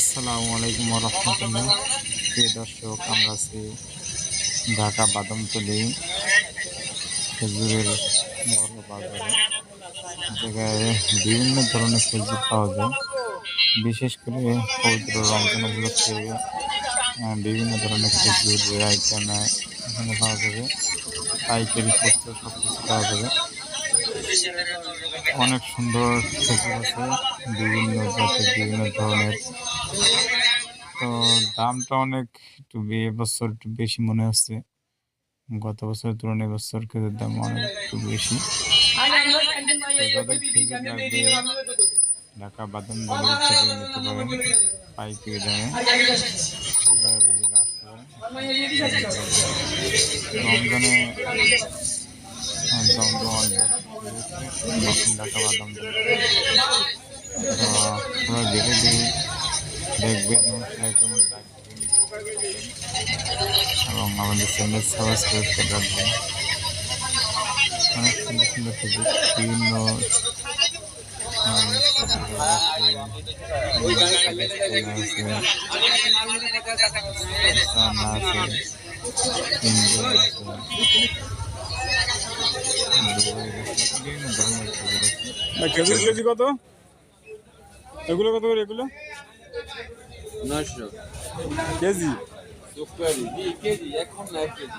আসসালামু আলাইকুম রহমতুল্লাহ প্রিয় দর্শক, আমরা আছি ঢাকা বাদামতলি খেজুরের বড় বাজারে। জায়গায় বিভিন্ন ধরনের খেজুর পাওয়া যায়। বিশেষ করে পবিত্র রমজান উপলক্ষে বিভিন্ন ধরনের খেজুরের আইটেম এখানে পাওয়া যাবে। পাইকারি খুচরো সব কিছু পাওয়া যাবে। অনেক সুন্দর খেজুর আছে, বিভিন্ন জাতের, বিভিন্ন ধরনের। তো দামটা অনেক একটু এবছর একটু বেশি মনে হচ্ছে। গত বছরের তুলনায় এবছর খেজুর দাম অনেক একটু বেশি। খেজুর লাগবে, ঢাকা বাদাম নিতে পারেন, পাইকারি দামে। রমজানে এবং আমাদের সুন্দর সুন্দর আছে, আছে ভাই খেজুর কেজি কত এগুলো কত করে এগুলো নয়শো কেজি শুক্রবারি জি কেজি এখন না এক কেজি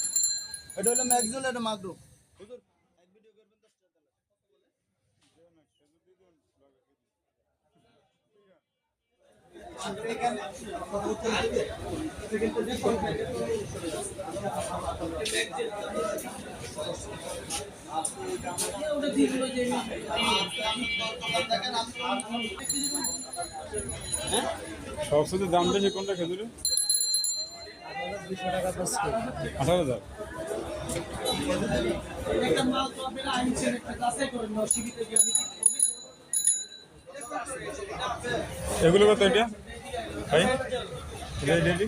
এটা হলো ম্যাগজুল এটা মাগরু হুজুর এক ভিডিও করবেন দশ টাকা সবচেয়ে দাম বেশি কোনটা খেজুরে আঠারো হাজার। এগুলো কত এটা ভাই ডেলি